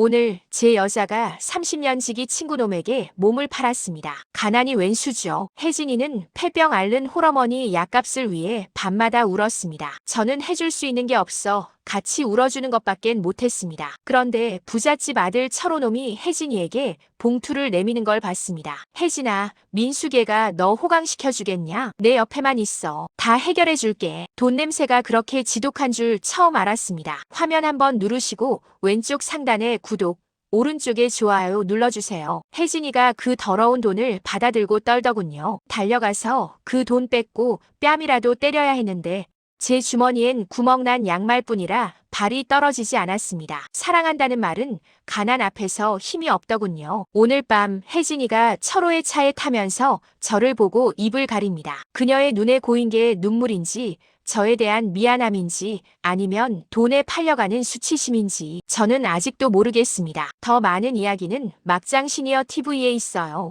오늘 제 여자가 30년 지기 친구놈에게 몸을 팔았습니다. 가난이 웬수죠. 혜진이는 폐병 앓는 홀어머니 약값을 위해 밤마다 울었습니다. 저는 해줄 수 있는 게 없어 같이 울어주는 것밖엔 못했습니다. 그런데 부잣집 아들 철호놈이 혜진이에게 봉투를 내미는 걸 봤습니다. 혜진아, 민수개가 너 호강시켜주겠냐? 내 옆에만 있어. 다 해결해줄게. 돈 냄새가 그렇게 지독한 줄 처음 알았습니다. 화면 한번 누르시고 왼쪽 상단에 구독, 오른쪽에 좋아요 눌러주세요. 혜진이가 그 더러운 돈을 받아들고 떨더군요. 달려가서 그 돈 뺏고 뺨이라도 때려야 했는데 제 주머니엔 구멍난 양말뿐이라 발이 떨어지지 않았습니다. 사랑한다는 말은 가난 앞에서 힘이 없더군요. 오늘 밤 혜진이가 철호의 차에 타면서 저를 보고 입을 가립니다. 그녀의 눈에 고인 게 눈물인지 저에 대한 미안함인지 아니면 돈에 팔려가는 수치심인지 저는 아직도 모르겠습니다. 더 많은 이야기는 막장 시니어 TV에 있어요.